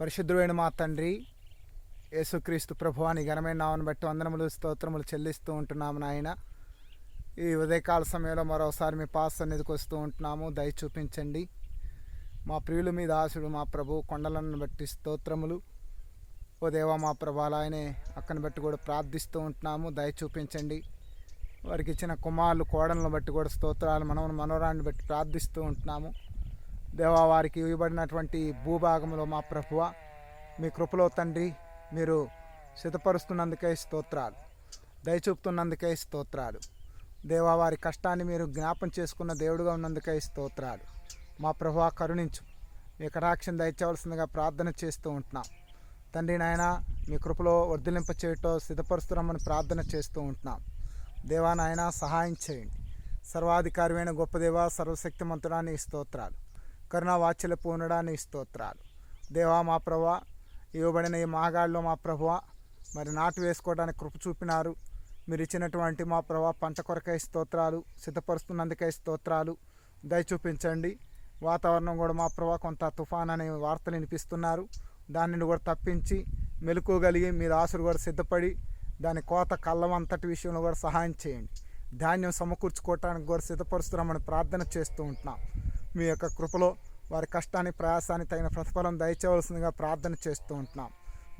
పరిశుద్ధుడైన మా తండ్రి యేసుక్రీస్తు ప్రభువాని ఘనమైన నామను బట్టి వందనములు స్తోత్రములు చెల్లిస్తూ ఉంటున్నాము నాయన. ఈ ఉదయకాల సమయంలో మరోసారి మీ పాస్ సన్నిధికి వస్తూ ఉంటున్నాము. దయ చూపించండి. మా ప్రియుల మీద ఆశుడు మా ప్రభు కొండలను బట్టి స్తోత్రములు. ఓ దేవా మా ప్రభు ఆయనే అక్కని బట్టి కూడా ప్రార్థిస్తూ ఉంటున్నాము. దయ చూపించండి. వారికి ఇచ్చిన కుమారులు కోడలను బట్టి కూడా స్తోత్రాలు మనం మనోరాన్ని బట్టి ప్రార్థిస్తూ ఉంటున్నాము. దేవా వారికి ఇవ్వబడినటువంటి భూభాగంలో మా ప్రభువ మీ కృపలో తండ్రి మీరు సిద్ధపరుస్తున్నందుకే స్తోత్రాలు. దయచూపుతున్నందుకే స్తోత్రాలు. దేవా వారి కష్టాన్ని మీరు జ్ఞాపం చేసుకున్న దేవుడుగా ఉన్నందుకే స్తోత్రాలు. మా ప్రభువ కరుణించు. మీ కటాక్షం దయచేవలసిందిగా ప్రార్థన చేస్తూ ఉంటున్నాం. తండ్రి నాయన మీ కృపలో వర్ధలింప చేయటం సిద్ధపరుస్తున్నామని ప్రార్థన చేస్తూ ఉంటున్నాం. దేవా నాయన సహాయం చేయండి. సర్వాధికారమైన గొప్ప దేవా సర్వశక్తిమంతుడాన్ని స్తోత్రాలు. కరుణా పూనడాని స్తోత్రాలు. దేవా మా ప్రభా ఇవ్వబడిన ఈ మాగాళ్ళలో మా ప్రభువ మరి నాటు వేసుకోవడానికి కృప చూపినారు. మీరు ఇచ్చినటువంటి మా ప్రభా పంట కొరకై స్తోత్రాలు సిద్ధపరుస్తున్నందుకై స్తోత్రాలు దయ చూపించండి. వాతావరణం కూడా మా ప్రభా కొంత తుఫాన్ అనే వార్తలు వినిపిస్తున్నారు. దానిని కూడా తప్పించి మెలుకోగలిగి మీరు ఆశలు కూడా సిద్ధపడి దాని కోత కళ్ళం అంతటి విషయంలో కూడా సహాయం చేయండి. ధాన్యం సమకూర్చుకోవటానికి కూడా సిద్ధపరుస్తున్నామని ప్రార్థన చేస్తూ ఉంటున్నాం. మీ యొక్క కృపలో వారి కష్టాన్ని ప్రయాసాన్ని తగిన ప్రతిఫలం దయచేయవలసిందిగా ప్రార్థన చేస్తూ ఉంటున్నాం.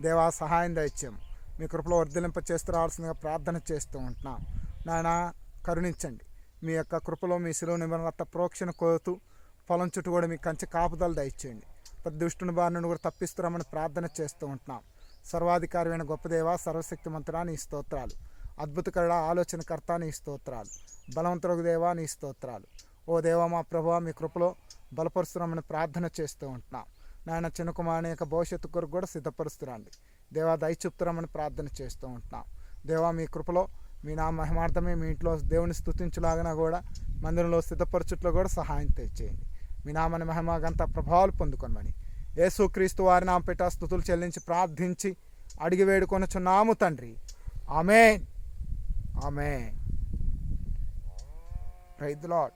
దేవా సహాయం దయచేయము. మీ కృపలో వర్ధలింప చేస్తూ రావాల్సిందిగా ప్రార్థన చేస్తూ ఉంటున్నాం. నాయన కరుణించండి. మీ యొక్క కృపలో మీ శిలువ నిబంధనత ప్రోక్షణ కోరుతూ పొలం చుట్టూ కూడా మీ కంచె కాపుదలు దయచేయండి. ప్రతి దుష్టుని బారి నుండి కూడా తప్పిస్తున్నామని ప్రార్థన చేస్తూ ఉంటున్నాం. సర్వాధికారమైన గొప్ప దేవ సర్వశక్తిమంతుడా నీ స్తోత్రాలు. అద్భుతకరుడ ఆలోచనకర్త నీ స్తోత్రాలు. బలవంతుడు దేవా నీ స్తోత్రాలు. ఓ దేవా మా ప్రభు మీ కృపలో బలపరుస్తున్నామని ప్రార్థన చేస్తూ ఉంటున్నాం. నాయన చిన్న కుమారుని యొక్క భవిష్యత్తు కొరకు కూడా సిద్ధపరుస్తురండి. దేవా దయ చూపుతామని ప్రార్థన చేస్తూ ఉంటున్నాం. దేవా మీ కృపలో మీ నా మహిమార్థమే మీ ఇంట్లో దేవుని స్థుతించులాగినా కూడా మందిరంలో సిద్ధపరచుట్లో కూడా సహాయం తెచ్చేయండి. మీ నామని మహిమగంత ప్రభావాలు పొందుకొనమని యేసుక్రీస్తు వారి నామ పెట్ట స్థుతులు చెల్లించి ప్రార్థించి అడిగి వేడుకొనుచున్నాము తండ్రి. ఆమె ఆమె రైతు లాడ్